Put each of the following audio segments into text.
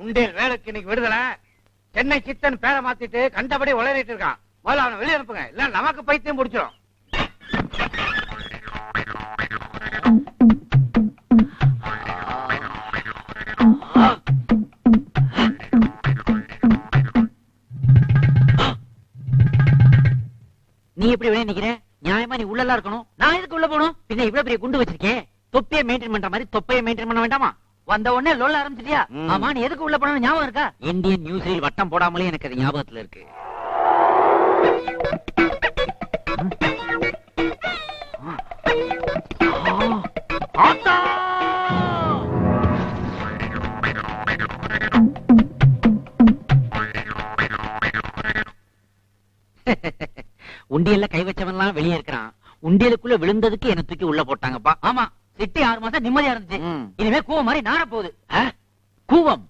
உண்டியல் வேலைக்கு இன்னைக்கு விடுதலை. சென்னை சித்தன் பேரை மாத்திட்டு கண்டபடி உளறிட்டு இருக்கான். முதல்ல அவனை வெளியே அனுப்புங்க. இல்ல நமக்கு பைத்தியம் முடிச்சிடும் நீ எப்படி வெளியே நிக்கிற? நியாயமா நீ உள்ள இருக்கணும்? நான் எதுக்கு உள்ள போகணும்? பின்ன இவ்வளவு பெரிய குண்டு வச்சிருக்கேன் தொப்பியை மெயின்டைன் பண்ற மாதிரி தொப்பையை மெயின்டைன் பண்ண வேண்டாமா? வந்த உடனே லொல்ல ஆரம்பிச்சிட்டியா. ஆமா நீ எதுக்கு உள்ள போன ஞாபகம் இருக்கா? இந்தியன் நியூஸ்ல வட்டம் போடாமலே எனக்கு அது ஞாபகத்துல இருக்கு! உண்டியல்ல கை வச்சவன்லாம் வெளியே இருக்கிறான். உண்டியலுக்குள்ள விழுந்ததுக்கு என்ன தூக்கி உள்ள போட்டாங்கப்பா. ஆமா. சிட்டி ஆறு மாசம் நிம்மதியா இருந்துச்சு. இனிமே கூவம் மாதிரி நார போகுது? கூவம்.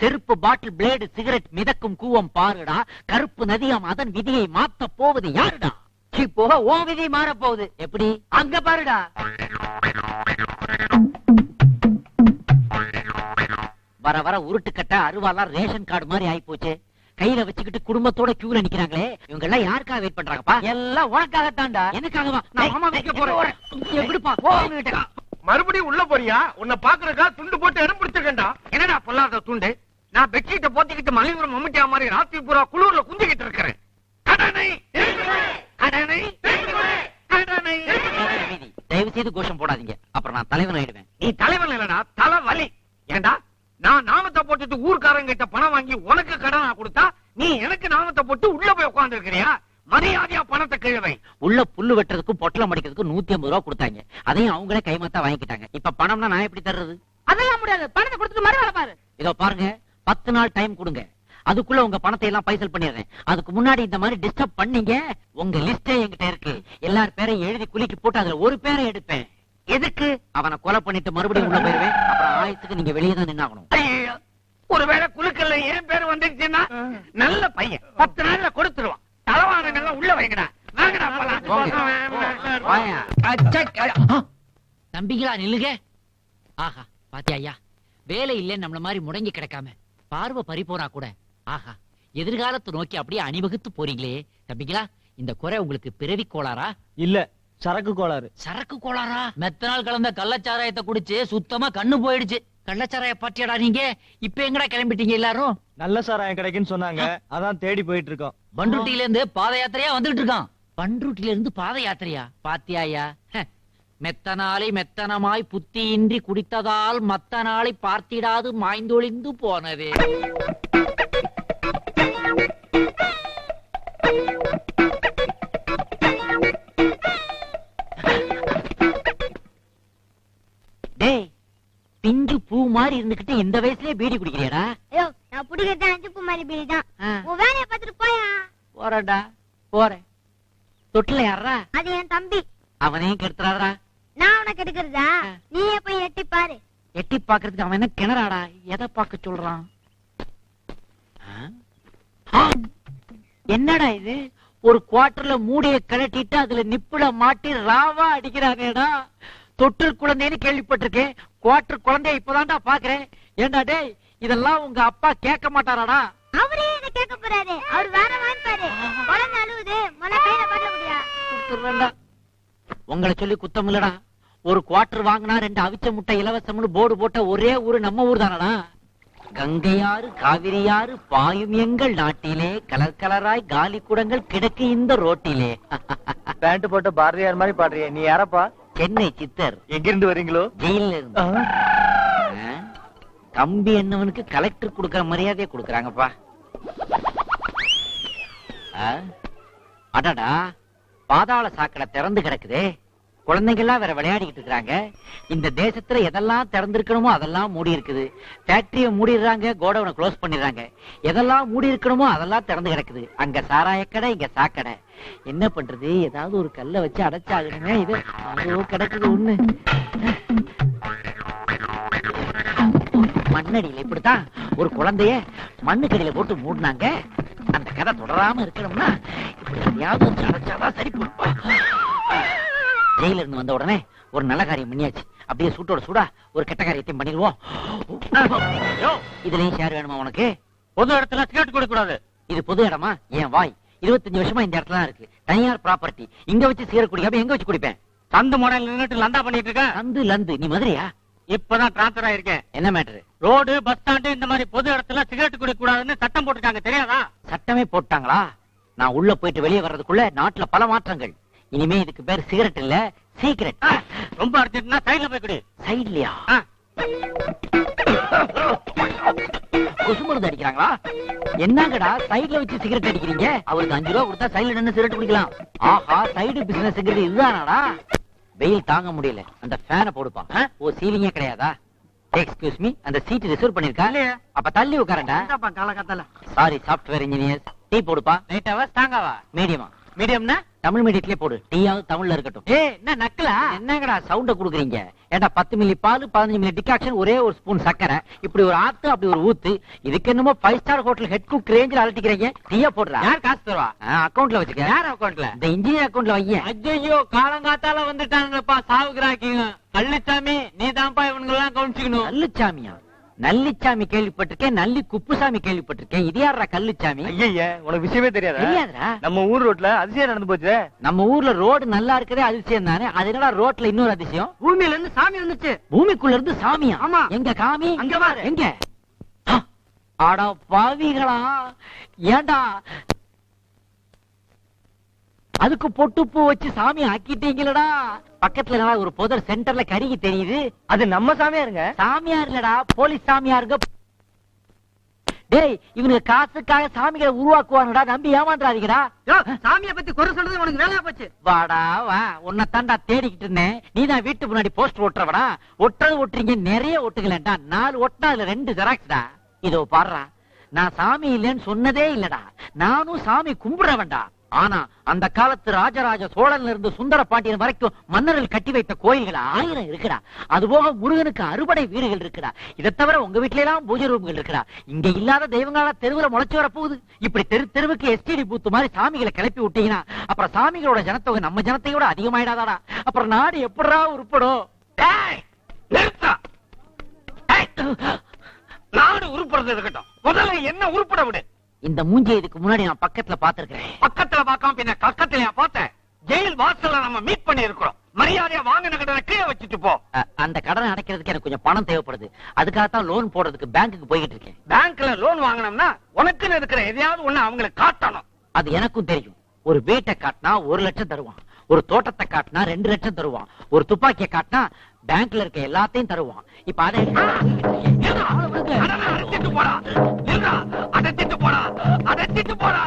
செருப்பு பாட்டில் பிளேடு சிகரெட் மிதக்கும் கூவம் பாருடா. கருப்பு நதியாம் அதன் விதியை மாத்த போவது யாருடா? சீ, போக ஓ விதி மாற போகுது. எப்படி? அங்க பாருடா. வர வர உருட்டுக்கட்ட அருவாலாம் ரேஷன் கார்டு மாதிரி ஆயி போச்சு. கையில வச்சுக்கிட்டு குடும்பத்தோட கியூல நிக்கிறாங்களே இவங்க எல்லாம் யாருக்காக வெயிட் பண்றாங்கப்பா? எல்லாம் உனக்காகத்தான்டா. எனக்காகவா? நான் மாமா வைக்க போறேன். எப்படிப்பா போகிட்ட மறுபடியும் உள்ள போறியா? உன்னை பாக்குறக்கா துண்டு போட்டு இடம் பிடிச்சிருக்கேன்டா. என்னடா பொல்லாத துண்டு? நான் பெட்ஷீட்டை போத்திக்கிட்டு மலையூர் மம்முட்டியா மாதிரி ராத்திரி பூரா குளூர்ல குந்திக்கிட்டு இருக்கிறேன். கடனை! கடனை! கடனை. தயவு செய்து கோஷம் போடாதீங்க. அப்புறம் நான் தலைவன் ஆயிடுவேன் நீ தலைவன் இல்லடா தலை வலி ஏண்டா? நான் நாமத்தை போட்டுட்டு ஊர்க்காரங்க கிட்ட பணம் வாங்கி உனக்கு கடனா கொடுத்தா நீ எனக்கு நாமத்தை போட்டு உள்ள போய் உட்கார்ந்து இருக்கிறியா மரியாதையா பணத்தை கிழவை. உள்ள புல்லு வெட்டுறதுக்கும் பொட்டலம் அடிக்கிறதுக்கும் நூத்தி ஐம்பது ரூபா கொடுத்தாங்க. அதையும் அவங்களே கைமாத்தா வாங்கிக்கிட்டாங்க. இப்ப பணம்னா நான் எப்படி தர்றது? அதெல்லாம் முடியாது. பணத்தை கொடுத்துட்டு மறு வேலை பாரு. இதோ பாருங்க. பத்து நாள் டைம் கொடுங்க. அதுக்குள்ள உங்க பணத்தை எல்லாம் பைசல் பண்ணிடுறேன். அதுக்கு முன்னாடி இந்த மாதிரி டிஸ்டர்ப் பண்ணீங்க. உங்க லிஸ்டே என்கிட்ட இருக்கு. எல்லார் பேரையும் எழுதி குலுக்கி போட்டு அதுல ஒரு பேரை எடுப்பேன். எதுக்கு அவனை கொலை பண்ணிட்டு மறுபடியும் உள்ள போயிருவேன் அப்புறம் ஆயத்துக்கு நீங்க வெளியே தான் நின்னாகணும் ஒருவேளை குழுக்கல்ல என் பேர் வந்துருச்சுன்னா நல்ல பையன் பத்து நாள்ல கொடுத்துருவான் தலவானங்கள்லாம் உள்ள வைங்கடா வாங்கடா போலாம் தம்பிங்களா நில்லுங்க ஆஹா பாத்தியா ஐயா வேலை இல்லைன்னு நம்மள மாதிரி முடங்கி கிடக்காம பார்வை பறி போனா கூட ஆஹா எதிர்காலத்தை நோக்கி அப்படியே அணிவகுத்து போறீங்களே தம்பிங்களா இந்த குறை உங்களுக்கு பிறவி கோளாரா இல்ல சரக்கு கோளாறு. சரக்கு கோளாரா மெத்தனால் கலந்த கள்ளச்சாராயத்தை குடிச்சு சுத்தமா கண்ணு போயிடுச்சு. கள்ளச்சாராய பாட்டியாடா நீங்க? இப்ப எங்கடா கிளம்பிட்டீங்க எல்லாரும்? நல்ல சாராயம் கிடைக்குன்னு சொன்னாங்க. அதான் தேடி போயிட்டு இருக்கோம் பண்ருட்டில இருந்து பாத யாத்திரையா வந்துட்டு இருக்கான் பண்ருட்டில இருந்து பாத யாத்திரையா? பாத்தியாயா? மெத்தனாலை மெத்தனமாய் புத்தியின்றி குடித்ததால் மத்த நாளை பார்த்திடாது மாய்ந்தொழிந்து போனதே. மாதிரி இருந்துகிட்டு இந்த வயசுலயே பீடி குடிக்கிறியாடா? ஐயோ நான் புடிக்கிறது அஞ்சு மாதிரி பீடி தான். உன் வேலையை பார்த்துட்டு போயா? போறேன்டா போறேன். தொட்டில யாரா அது என் தம்பி. அவனையும் கெடுத்துறாடா நான் உனக்கு எடுக்கிறதா ஆ. நீயே போய் எட்டி பாரு. எட்டி பாக்குறதுக்கு அவன் என்ன கிணறாடா? எதை பார்க்க சொல்றான்! என்னடா இது? ஒரு குவார்டர்ல மூடிய கழட்டிட்டு அதுல நிப்புல மாட்டி ராவா அடிக்கிறாங்கடா தொட்டில் குழந்தைன்னு கேள்விப்பட்டிருக்கேன். குவார்டர் குழந்தைய இப்பதான்டா பாக்குறேன். ஏண்டா டேய் இதெல்லாம் உங்க அப்பா கேட்க மாட்டாராடா? அவரே என்ன கேட்க போறாரு? அவர் வேற வாங்கிப்பாரு குழந்தை அழுவுது. முதல்ல கையில பண்ண முடியா. உங்களை சொல்லி குத்தம் இல்லடா. ஒரு குவார்டர் வாங்கினா ரெண்டு அவிச்ச முட்டை இலவசம்னு போர்டு போட்ட ஒரே ஊரு நம்ம ஊர் தானடா? கங்கையாறு காவிரியாறு பாயும் எங்கள் நாட்டிலே கலர் கலராய் காலி குடங்கள் கிடக்கு இந்த ரோட்டிலே. பேண்ட் போட்ட பாரதியார் மாதிரி பாடுறியே. நீ யாரப்பா? சென்னை சித்தர். எங்கிருந்து வரீங்களோ? ஜெயில இருந்து? கம்பி என்னவனுக்கு கலெக்டர் கொடுக்கற மரியாதையை கொடுக்கறாங்கப்பா? அடடா பாதாள சாக்கடை திறந்து கிடக்குதே. குழந்தைங்க எல்லாம் வேற விளையாடிக்கிட்டு இருக்காங்க இந்த தேசத்துல எதெல்லாம் திறந்திருக்கணுமோ அதெல்லாம் மூடி இருக்குது. ஃபேக்டரிய மூடிடுறாங்க கோடவுனை க்ளோஸ் பண்ணிடுறாங்க. எதெல்லாம் மூடி இருக்கணுமோ அதெல்லாம் திறந்து கிடக்குது. அங்க சாராய கடை இங்க சாக்கடை. என்ன பண்றது? ஏதாவது ஒரு கல்லை வச்சு அடைச்சாகணுமே இது அதோ கிடக்குது ஒண்ணு. மண்ணடியில இப்படித்தான் ஒரு குழந்தைய மண்ணுக்கடியில போட்டு மூடினாங்க. அந்த கதை தொடராம இருக்கணும்னா இப்படி எதையாவது அடைச்சாதான் சரி போடுப்பா ஜெயில இருந்து வந்த உடனே ஒரு நல்ல காரியம் பண்ணியாச்சு. அப்படியே சூட்டோட சூடா ஒரு கெட்ட காரியத்தையும் பண்ணிடுவோம். இதுலயும் ஷேர் வேணுமா உனக்கு? பொது இடத்துல சிகரெட் குடிக்க கூடாது. இது பொது இடமா? என் வாய். இருபத்தஞ்சு வருஷமா இந்த இடத்துல இருக்கு. தனியார் ப்ராப்பர்ட்டி இங்க வச்சு சிகரெட் குடிக்காம எங்க வச்சு குடிப்பேன்? சந்து மாடல் நின்னுட்டு லந்தா பண்ணிட்டு இருக்கேன் லந்து லந்து. நீ மதுரையா? இப்பதான் டிரான்ஸ்பர் ஆயிருக்கேன். என்ன மேட்டரு ரோடு பஸ் ஸ்டாண்டு இந்த மாதிரி பொது இடத்துல சிகரெட் குடிக்க கூடாதுன்னு சட்டம் போட்டுருக்காங்க தெரியாதா? சட்டமே போட்டாங்களா? நான் உள்ள போயிட்டு வெளியே வர்றதுக்குள்ள நாட்டுல பல மாற்றங்கள். இனிமே இதுக்கு பேர் சிகரெட் இல்ல சீக்கிரட். ரொம்ப அடிச்சிட்டுனா சைடுல போய் குடி. சைட்லயா. கொசு மருந்து அடிக்கிறாங்களா? என்னங்கடா சைடுல வச்சு சிகரெட் அடிக்கிறீங்க? அவருக்கு அஞ்சு ரூபா கொடுத்தா சைடுல நின்னு சிகரெட் குடிக்கலாம். ஆஹா சைடு பிசினஸ்ங்கிறது இதுதானாடா. வெயில் தாங்க முடியல. அந்த ஃபேனை போடுப்பா. ஆ? ஓ சீலிங்கே கிடையாதா? எக்ஸ்கியூஸ் மீ அந்த சீட் ரிசர்வ் பண்ணிருக்கா இல்லையே. அப்ப தள்ளி உட்காரண்டா? காலகட்டத்துல சாரி சாஃப்ட்வேர் இன்ஜினியர் டீ போடுப்பா. லைட்டாவா ஸ்ட்ராங்காவா மீடியமா மீடியம்னா தமிழ் மீடியத்திலே போடு. டீயாவது தமிழ்ல இருக்கட்டும். ஏ என்ன நக்கலா? என்னங்கடா சவுண்ட குடுக்குறீங்க? ஏன்டா பத்து மில்லி பால் பதினஞ்சு மில்லி டிகாக்ஷன் ஒரே ஒரு ஸ்பூன் சக்கரை இப்படி ஒரு ஆத்து அப்படி ஒரு ஊத்து இதுக்கு என்னமோ five star hotel head cook ரேஞ்சில் அலட்டிக்கிறீங்க. டீயா போடுறா. யார் காசு தருவா? அக்கவுண்ட்ல வச்சுக்க. யார் அக்கௌண்ட்ல இந்த இன்ஜினியர் அக்கவுண்ட்ல வையேன் ஐயோ காலங்காத்தால வந்துட்டாங்கப்பா சாவுகிறாக்கிங்க கள்ளிச்சாமி நீ தான்ப்பா இவனுங்க எல்லாம் கவனிச்சுக்கணும். நல்லுச்சாமியா நல்லிச்சாமி கேள்விப்பட்டிருக்கேன் நல்லி குப்புசாமி கேள்விப்பட்டிருக்கேன். இது யாரா கல்லுச்சாமி ஐய உனக்கு விஷயமே தெரியாதா? தெரியாதுடா. நம்ம ஊர் ரோட்ல அதிசயம் நடந்து போச்சு நம்ம ஊர்ல ரோடு நல்லா இருக்கதே அதிசயம் தானே? அது என்னடா ரோட்ல இன்னொரு அதிசயம்? பூமியில இருந்து சாமி வந்துச்சு. பூமிக்குள்ள இருந்து சாமியா? ஆமா. எங்க காமி? அங்க பாரு. எங்க? ஆ, அட பாவிகளா. ஏண்டா? அதுக்கு பொட்டு பூ வச்சு சாமி ஆக்கிட்டீங்களடா. பக்கத்துல ஒரு புதர் சென்டர்ல கருகி தெரியுது. அது நம்ம சாமியா இருங்க சாமியார் இல்லடா போலீஸ் சாமியாருங்க. டேய் இவனுக்கு காசுக்காக சாமிகளை உருவாக்குவாங்கடா நம்பி ஏமாந்துறாதீங்கடா. சாமியை பத்தி குறை சொல்றது உனக்கு வேலையா போச்சு? வாடா வா. உன்னை தாண்டா தேடிக்கிட்டு இருந்தேன். நீதான் வீட்டு முன்னாடி போஸ்ட் ஒட்டுறவடா. ஒட்டுறது ஒட்டுறீங்க நிறைய ஒட்டுங்களேன்டா. நாலு ஒட்டினா அதுல ரெண்டு ஜெராக்ஸ்டா. இதோ பாடுறா நான் சாமி இல்லைன்னு சொன்னதே இல்லடா. நானும் சாமி கும்பிடுறவன்டா. ஆனா அந்த காலத்து ராஜராஜ சோழன்ல இருந்து சுந்தர பாண்டியன் வரைக்கும் மன்னர்கள் கட்டி வைத்த கோயில்கள் ஆயிரம் இருக்குடா. அதுபோக முருகனுக்கு அறுபடை வீடுகள் இருக்குடா. இதை தவிர உங்க வீட்ல எல்லாம் பூஜை ரூம்கள் இருக்குடா. இங்க இல்லாத தெய்வங்களா தெருவுல முளைச்சு வர போகுது இப்படி தெரு தெருவுக்கு எஸ்டிடி பூத்து மாதிரி சாமிகளை கிளப்பி விட்டீங்கன்னா அப்புறம் சாமிகளோட ஜனத்தொகை நம்ம ஜனத்தையோட அதிகமாயிடாதாடா. அப்புறம் நாடு எப்படா உருப்படும்? நாடு உருப்படுறது இருக்கட்டும். முதல்ல என்ன உருப்பட விடு. இந்த மூஞ்சி இதுக்கு முன்னாடி நான் பக்கத்துல பாத்துருக்கேன் பக்கத்துல பார்க்காம பின்ன கக்கத்துல பார்த்தேன் ஜெயில் வாசல்ல நம்ம மீட் பண்ணி இருக்கிறோம் மரியாதையா வாங்கின கடனை கீழே வச்சுட்டு போ. அந்த கடனை அடைக்கிறதுக்கு எனக்கு கொஞ்சம் பணம் தேவைப்படுது. அதுக்காகத்தான் லோன் போடுறதுக்கு பேங்க்குக்கு போய்கிட்டு இருக்கேன். பேங்க்ல லோன் வாங்கினோம்னா உனக்குன்னு இருக்கிற எதையாவது ஒண்ணு அவங்களுக்கு காட்டணும். அது எனக்கும் தெரியும். ஒரு வீட்டை காட்டினா ஒரு லட்சம் தருவான். ஒரு தோட்டத்தை காட்டினா ரெண்டு லட்சம் தருவான். ஒரு துப்பாக்கியை காட்டினா பேங்க்ல இருக்க எல்லாத்தையும் தருவான். இப்ப அதை அடைச்சிட்டு போடா. அடைச்சிட்டு போடா. அடைச்சிட்டு போடா.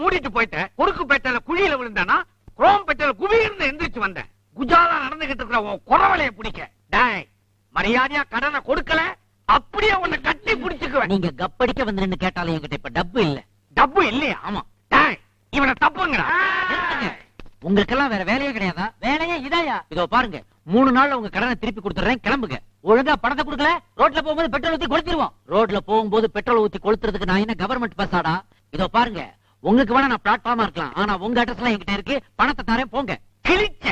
மூடிட்டு போயிட்ட குறுக்கு பேட்டையில குழியில விழுந்தானா குரோம் பேட்டையில குவியிருந்து எந்திரிச்சு வந்தேன். குஜாலா நடந்துகிட்டு இருக்கிற உன் குறவளைய பிடிக்க. டேய் மரியாதையா கடனை கொடுக்கல? அப்படியே உன்னை கட்டி பிடிச்சுக்குவேன். நீங்க கப்படிக்க வந்து கேட்டாலும் என்கிட்ட இப்ப டப்பு இல்ல. டப்பு இல்லையா? ஆமா. டேய் இவனை தப்புங்கடா. நிறுத்துங்க. உங்களுக்கெல்லாம் வேற வேலையே கிடையாதா? வேலையே இதாயா? இதோ பாருங்க மூணு நாள்ல உங்க கடனை திருப்பி கொடுத்துறேன் கிளம்புங்க. ஒழுங்கா பணத்தை கொடுக்கல? ரோட்ல போகும்போது பெட்ரோல் ஊத்தி கொளுத்திடுவோம். ரோட்ல போகும்போது பெட்ரோல் ஊத்தி கொளுத்துறதுக்கு நான் என்ன கவர்மெண்ட் பஸ்ஸாடா இதோ பாருங்க உங்களுக்கு வேணா நான் பிளாட்ஃபார்மா இருக்கலாம். ஆனா உங்க அட்ரஸ் எல்லாம் என்கிட்ட இருக்கு. பணத்தை தரேன் போங்க. கிழிச்ச.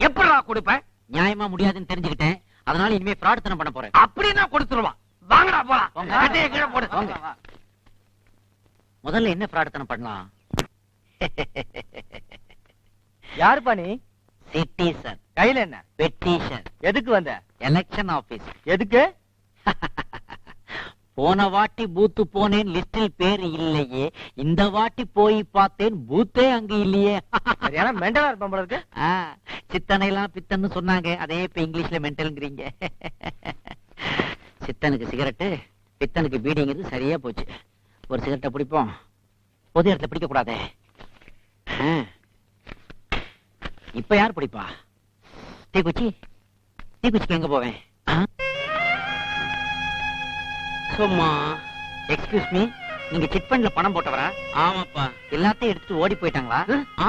எப்படா கொடுப்ப? நியாயமா முடியாதுன்னு தெரிஞ்சுக்கிட்டேன். அதனால இனிமே ஃப்ராட் தனம் பண்ண போறேன். அப்படின்னா கொடுத்துருவான் வாங்கடா போலாம். போடு. முதல்ல என்ன ஃப்ராட் தனம் பண்ணலாம்? யாருப்பா நீ? சிட்டிசன் கையில என்ன? பெட்டிஷன் எதுக்கு வந்த? எலெக்ஷன் ஆபீஸ் எதுக்கு? போன வாட்டி பூத்து போனேன் லிஸ்டில் பேர் இல்லையே. இந்த வாட்டி போய் பார்த்தேன் பூத்தே அங்க இல்லையே. மெண்டலா இருப்பான் போல இருக்கு. சித்தனை எல்லாம் பித்தன்னு சொன்னாங்க. அதே இப்ப இங்கிலீஷ்ல மென்டல்ங்கிறீங்க சித்தனுக்கு சிகரெட்டு பித்தனுக்கு பீடிங்கிறது சரியா போச்சு. ஒரு சிகரெட்டை பிடிப்போம். பொது இடத்துல பிடிக்க கூடாதே. இப்ப யார் பிடிப்பா? தீக்குச்சி? தீக்குச்சிக்கு எங்க போவேன்? வணக்கம்மா எக்ஸ்கியூஸ் மீ நீங்க சிட் ஃபண்ட்ல பணம் போட்டவரா? ஆமாப்பா. எல்லாத்தையும் எடுத்துட்டு ஓடி போயிட்டாங்களா?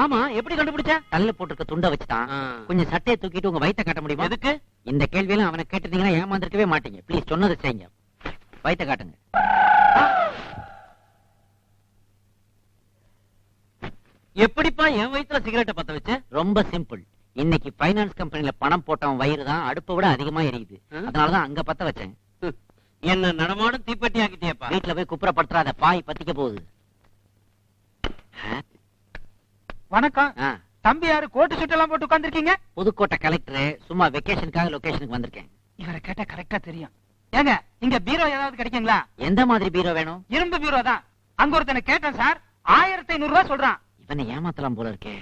ஆமா எப்படி கண்டுபிடிச்ச? தள்ள போட்டிருக்க துண்டை வச்சுதான் கொஞ்சம் சட்டையை தூக்கிட்டு உங்க வயித்தை காட்ட முடியுமா? எதுக்கு? இந்த கேள்வியெல்லாம் அவனை கேட்டிருந்தீங்கன்னா ஏமாந்துருக்கவே மாட்டீங்க. ப்ளீஸ் சொன்னதை செய்யுங்க. வயித்தை காட்டுங்க. எப்படிப்பா என் வயித்துல சிகரெட்டை பத்த வச்ச? ரொம்ப சிம்பிள் இன்னைக்கு ஃபைனான்ஸ் கம்பெனில பணம் போட்டவன் வயிறு தான் அடுப்பை விட அதிகமா எரியுது. அதனாலதான் அங்க பத்த வச்சேன். என்ன நடமாடும் தீப்பெட்டி ஆக்கிட்டியப்பா. வீட்டுல போய் குப்புறப்படுத்துறாத பாய் பத்திக்க போகுது. வணக்கம். தம்பி யாரு? கோட்டு சுட்டு எல்லாம் போட்டு உட்காந்துருக்கீங்க புதுக்கோட்டை கலெக்டர் சும்மா வெக்கேஷனுக்காக லொகேஷனுக்கு வந்திருக்கேன். இவரை கேட்டா கரெக்டா தெரியும். ஏங்க இங்க பீரோ ஏதாவது கிடைக்குங்களா? எந்த மாதிரி பீரோ வேணும்? இரும்பு பீரோ தான். அங்க ஒருத்தனை கேட்டேன் சார். ஆயிரத்தி ஐநூறு ரூபாய் சொல்றான். இவனை ஏமாத்தலாம் போல இருக்கே.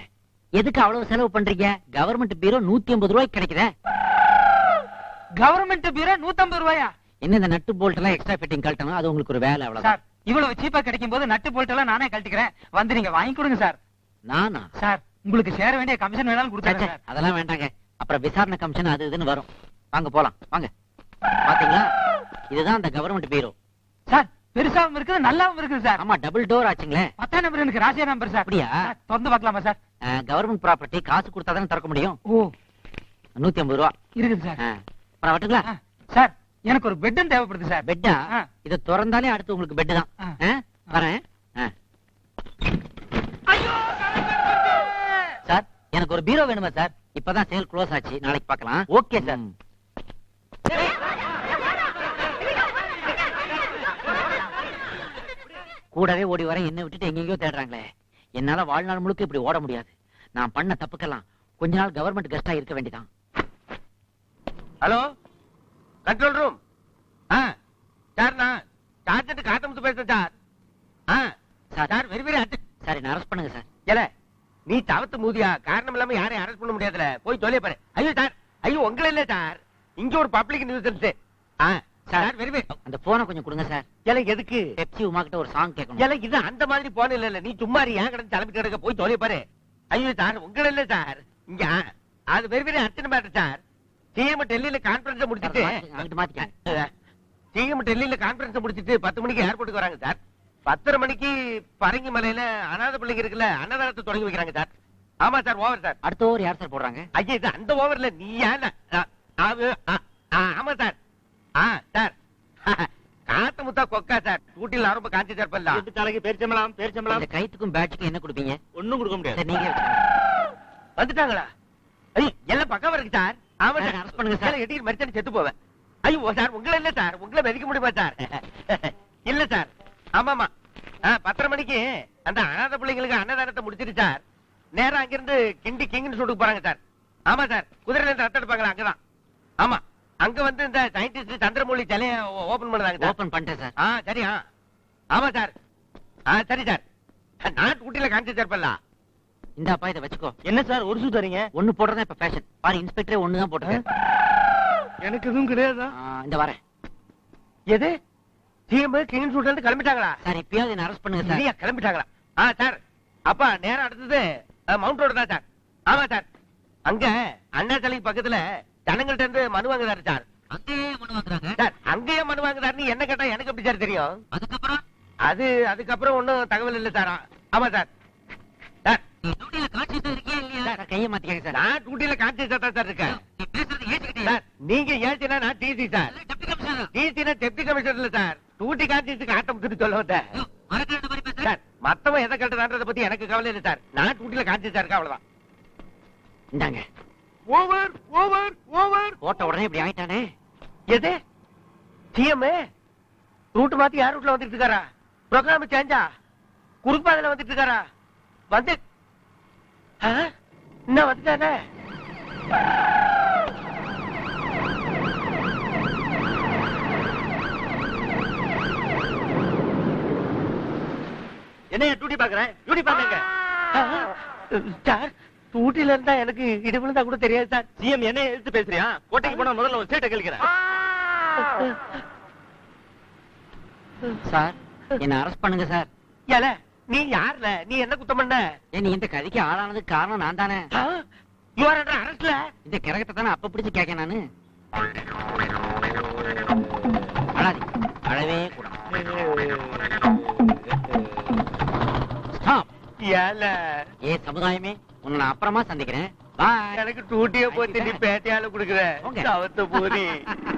எதுக்கு அவ்வளவு செலவு பண்றீங்க? கவர்மெண்ட் பீரோ நூத்தி ஐம்பது ரூபாய்க்கு கிடைக்குதே. கவர்மெண்ட் பீரோ நூத்தம்பது ரூபாயா? என்ன இந்த நட்டு போல்ட் எல்லாம் எக்ஸ்ட்ரா ஃபிட்டிங் கழட்டணும்? அது உங்களுக்கு ஒரு வேலை அவ்வளவுதான். சார் இவ்வளவு சீப்பா கிடைக்கும் போது நட்டு போல்ட் எல்லாம் நானே கழட்டிக்கிறேன். வந்து நீங்க வாங்கி கொடுங்க சார். நானா? சார் உங்களுக்கு சேர வேண்டிய கமிஷன் வேணாலும் ச்சே, கொடுத்தாங்க ச்சே, சார். அதெல்லாம் வேண்டாங்க. அப்புறம் விசாரணை கமிஷன் அது இதுன்னு வரும். வாங்க போலாம். வாங்க. பாத்தீங்களா? இதுதான் அந்த கவர்மெண்ட் பீரோ சார் பெருசாவும் இருக்குது நல்லாவும் இருக்குது சார். ஆமா டபுள் டோர் ஆச்சுங்களே. பத்தாம் நம்பர் எனக்கு ராசியா நம்பர் சார். அப்படியா? திறந்து பார்க்கலாமா சார்? கவர்மெண்ட் ப்ராப்பர்ட்டி காசு கொடுத்தா தானே திறக்க முடியும்? ஓ. நூத்தி ஐம்பது ரூபா. இருக்குது சார். அப்புறம் வட்டுங்களா எனக்கு ஒரு பெட்டும் தேவைப்படுது சார் பெட்டா. இத திறந்தாலே அடுத்து உங்களுக்கு பெட் தான். வரேன். சார் எனக்கு ஒரு பீரோ வேணுமா சார் இப்பதான் சேல் க்ளோஸ் ஆச்சு. நாளைக்கு பார்க்கலாம். ஓகே சார் கூடவே ஓடி வர என்ன விட்டுட்டு எங்கெங்கயோ தேடுறாங்களே. என்னால வாழ்நாள் முழுக்க இப்படி ஓட முடியாது. நான் பண்ண தப்புக்கெல்லாம் கொஞ்ச நாள் கவர்மெண்ட் கெஸ்டா இருக்க வேண்டியதான் ஹலோ கண்ட்ரோல் ரூம். ஆ சார் நான் சார்ஜென்ட் காத்தமுத்து பேசுறேன் சார். ஆ sir. Very very urgent. Sir என்ன அரெஸ்ட் பண்ணுங்க சார். ஏல நீ தவத்து மூதியா காரணம் இல்லாம யாரையும் அரெஸ்ட் பண்ண முடியாதுல. போய் சொல்லிய பாரு. ஐயோ சார் ஐயோ உங்களை இல்ல சார். இங்க ஒரு பப்ளிக் நியூசன்ஸ் ஆ சார் வெரி வெரி. அந்த போனை கொஞ்சம் கொடுங்க சார். ஏல எதுக்கு? பெப்சி உமா கிட்ட ஒரு சாங் கேட்கணும். ஏல இது அந்த மாதிரி போன இல்ல இல்ல நீ சும்மா ஏன் கிடந்து தலைமை கிடக்க போய் சொல்லிய பாரு. ஐயோ சார் உங்களை இல்ல சார். இங்க அது very very urgent matter sir. CM டெல்லியில கான்பரன்ஸ் முடிச்சிட்டு சிஎம் டெல்லியில கான்பரன்ஸ் முடிச்சிட்டு பத்து மணிக்கு ஏர்போர்ட்டுக்கு வராங்க சார். பத்தரை மணிக்கு பரங்கி மலையில அனாதை பிள்ளைங்க இருக்குல்ல அன்னதானத்தை தொடங்கி வைக்கிறாங்க சார். ஆமா சார் ஓவர் சார். அடுத்த ஓவர் யார் சார் போடுறாங்க? ஐயா இது அந்த ஓவர்ல நீ ஆமா சார். ஆ சார். காத்து முத்தா கொக்கா சார். ஊட்டில ரொம்ப காஞ்சி சார் பண்ணலாம் எட்டு தலைக்கு பேரிச்சம்பளம் பேரிச்சம்பளம் இந்த கைத்துக்கும் பேட்சுக்கும் என்ன கொடுப்பீங்க? ஒண்ணும் கொடுக்க முடியாது. நீங்க. வந்துட்டாங்களா? ஐயோ எல்லாம் பக்கம் இருக்கு சார். சார். arrest பண்ணுங்க சார். எட்டி மரிச்சானு செத்து போவேன். ஐயோ சார் உங்களை இல்ல சார். உங்களை மதிக்க முடியுமா சார்? இல்ல சார். ஆமாமா. பத்தரை மணிக்கு அந்த அனாதை பிள்ளைங்களுக்கு அன்னதானத்தை முடிச்சிட்டு சார். நேரா அங்கிருந்து கிண்டி கிங்னு சொல்லிட்டு போறாங்க சார். ஆமா சார். குதிரையில இருந்து ரத்தம் எடுப்பாங்களா அங்கதான். ஆமா. அங்க வந்து இந்த சயின்டிஸ்ட் சந்திரமௌலி சிலைய ஓபன் பண்ணுறாங்க ஓபன் பண்ணிட்டேன் சார். ஆ ஆமா சார். ஆ சரி சார். நாட்டு ஊட்டியில காஞ்சி சார் பண்ணலாம் இந்தாப்பா இதை வச்சுக்கோ. என்ன சார் ஒரு சூ தரீங்க? ஒண்ணு போடுறதா இப்ப ஃபேஷன் பாரு இன்ஸ்பெக்டரே ஒண்ணு தான் போட்டுருக்கேன் எனக்கு எதுவும் கிடையாதா இந்த வரேன். எது? சிஎம் கிங் சூட்ல இருந்து கிளம்பிட்டாங்களா? சார் இப்பயாவது என்ன அரெஸ்ட் பண்ணுங்க சார். கிளம்பிட்டாங்களா? ஆ சார். அப்பா நேரம் அடுத்தது மவுண்ட் ரோடு தான் சார். ஆமா சார். அங்க அண்ணா சிலைக்கு பக்கத்துல ஜனங்கள்ட்ட இருந்து மனு வாங்குறாரு சார். அங்கேயே மனு வாங்குறாங்க? சார் அங்கேயே மனு வாங்குறாருன்னு என்ன கேட்டா எனக்கு எப்படி சார் தெரியும்? அதுக்கப்புறம்? அது அதுக்கப்புறம் ஒண்ணும் தகவல் இல்ல சார். ஆமா சார் சார் நீ டியூட்டில காட்சி இருக்கியா இல்லையா சார் கையை மாத்திக்கங்க சார். நான் சார் இருக்கேன். சார் நீங்க டிசி சார். டிசினா டெப்டி சார். சொல்ல வந்தேன். சார் மத்தவன் எதை கட்டுறான்றத பத்தி எனக்கு கவலை இல்லை சார். நான் இருக்கேன் அவ்வளவுதான். இந்தாங்க. Over over over. போட்ட உடனே இப்படி ஆயிட்டானே. எது? சிஎம் ரூட் மாத்தி யார் ரூட்ல வந்துட்டு இருக்காரா? ப்ரோக்ராம் சேஞ்சா குறுக்கு பாதையில வந்துட்டு இருக்காரா? வந்து? இன்னும் வந்துட்டானே என்ன டியூட்டி பாக்குறேன் டியூட்டி பாக்குங்க சார் ஊட்டில இருந்தா எனக்கு இடி விழுந்தா கூட தெரியாது சார். சிஎம் என்ன எடுத்து பேசுறியா? கோட்டைக்கு போனா முதல்ல ஒரு சீட்டை கழிக்கிறேன் சார் என்ன அரெஸ்ட் பண்ணுங்க சார். ஏல நீ யாருல? நீ என்ன குத்தம் பண்ண? நீ இந்த கதைக்கு ஆளானதுக்கு காரணம் நான் தானே யூ ஆர் அண்டர் அரெஸ்ட்ல இந்த கிரகத்தை தானே அப்ப பிடிச்சு கேட்க நானு? அழாதீங்க அழவே. ஏல. ஏ சமுதாயமே உன்னை அப்புறமா சந்திக்கிறேன். பாய் எனக்கு டூட்டிய போத்து நீ பேட்டையால குடுக்குற. போங்க. தவத்த போரி.